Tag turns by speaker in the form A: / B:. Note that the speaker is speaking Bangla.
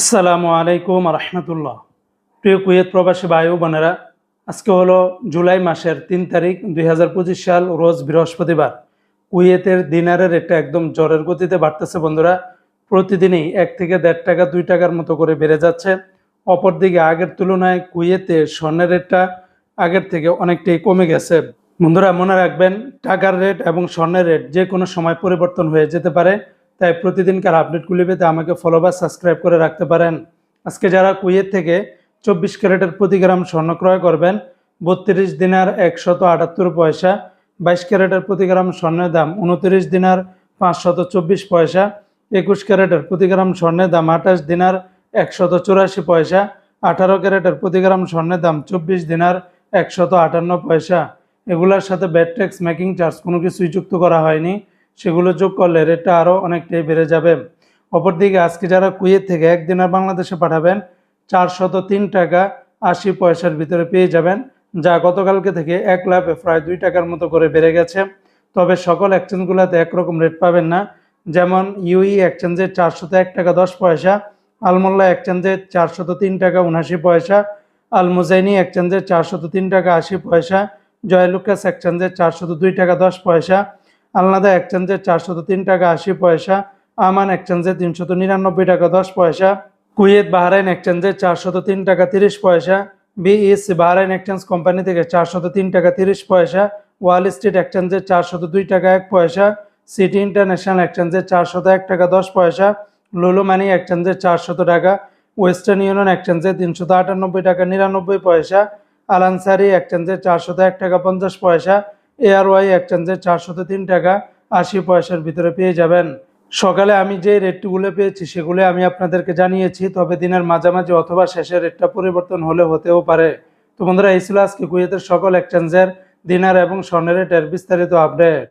A: আসসালামু আলাইকুম রহমতুল্লাহ প্রিয় কুয়েত প্রবাসী বায়ু বোনেরা, আজকে হলো জুলাই মাসের তিন তারিখ দু হাজার পঁচিশ সাল, রোজ বৃহস্পতিবার। কুয়েতের দিনারের রেটটা একদম জ্বরের গতিতে বাড়তেছে বন্ধুরা। প্রতিদিনই এক থেকে দেড় টাকা, দুই টাকার মতো করে বেড়ে যাচ্ছে। অপরদিকে আগের তুলনায় কুয়েতে স্বর্ণের রেটটা আগের থেকে অনেকটাই কমে গেছে। বন্ধুরা, মনে রাখবেন, টাকার রেট এবং স্বর্ণের রেট যে কোনো সময় পরিবর্তন হয়ে যেতে পারে। তাই প্রতিদিনকার আপডেটগুলি পেতে আমাকে ফলো বা সাবস্ক্রাইব করে রাখতে পারেন। আজকে যারা কুয়েত থেকে চব্বিশ ক্যারেটের প্রতি গ্রাম স্বর্ণ ক্রয় করবেন, বত্রিশ দিনার একশত আটাত্তর পয়সা, বাইশ ক্যারেটের প্রতি গ্রাম স্বর্ণের দাম উনত্রিশ দিনার পাঁচশত চব্বিশ পয়সা, একুশ ক্যারেটের প্রতি গ্রাম স্বর্ণের দাম আঠাশ দিনার একশত চুরাশি পয়সা, আঠারো ক্যারেটের প্রতি গ্রাম স্বর্ণের দাম চব্বিশ দিনার একশত আটান্ন পয়সা। এগুলোর সাথে ব্যাট ট্যাক্স মেকিং চার্জ কোনো কিছুই যুক্ত করা হয়নি। সেগুলো যোগ করলে রেটটা আরও অনেকটাই বেড়ে যাবে। অপরদিকে আজকে যারা কুয়েত থেকে একদিনের বাংলাদেশে পাঠাবেন, চারশত তিন টাকা আশি পয়সার ভিতরে পেয়ে যাবেন, যা গতকালকে থেকে এক লাভে প্রায় দুই টাকার মতো করে বেড়ে গেছে। তবে সকল এক্সচেঞ্জগুলোতে একরকম রেট পাবেন না। যেমন ইউই এক্সচেঞ্জে চারশত এক টাকা দশ পয়সা, আলমোল্লা এক্সচেঞ্জে চারশত তিন টাকা উনআশি পয়সা, আলমুজাইনি এক্সচেঞ্জে চারশত তিন টাকা আশি পয়সা, জয়লুকাস এক্সচেঞ্জে চারশত দুই টাকা দশ পয়সা আলনাদা এক্সচেঞ্জে চারশত তিন টাকা আশি পয়সা, আমান এক্সচেঞ্জে তিনশত নিরানব্বই টাকা দশ পয়সা, কুয়েত বাহরাইন এক্সচেঞ্জে চারশত তিন টাকা তিরিশ পয়সা বিএস বাহরাইন এক্সচেঞ্জ কোম্পানি থেকে চারশত তিন টাকা তিরিশ পয়সা, ওয়াল স্ট্রিট এক্সচেঞ্জে চারশত দুই টাকা এক পয়সা, সিটি ইন্টারন্যাশনাল এক্সচেঞ্জে চারশত এক টাকা দশ পয়সা, লুলু মানি এক্সচেঞ্জে চারশত টাকা, ওয়েস্টার্ন ইউনিয়ন এক্সচেঞ্জে তিনশত আটানব্বই টাকা নিরানব্বই পয়সা আলানসারি এক্সচেঞ্জে চারশত এক টাকা পঞ্চাশ পয়সা এআরওয়াই এক্সচেঞ্জে চারশত তিন টাকা আশি পয়সার ভিতরে পেয়ে যাবেন। সকালে আমি যে রেটগুলো পেয়েছি সেগুলো আমি আপনাদেরকে জানিয়েছি, তবে দিনের মাঝামাঝি অথবা শেষের রেটটা পরিবর্তন হলে হতেও পারে। তো বন্ধুরা, এই ছিল আজকে কুয়েতের সকল এক্সচেঞ্জের দিনার এবং স্বর্ণের রেটের বিস্তারিত আপডেট।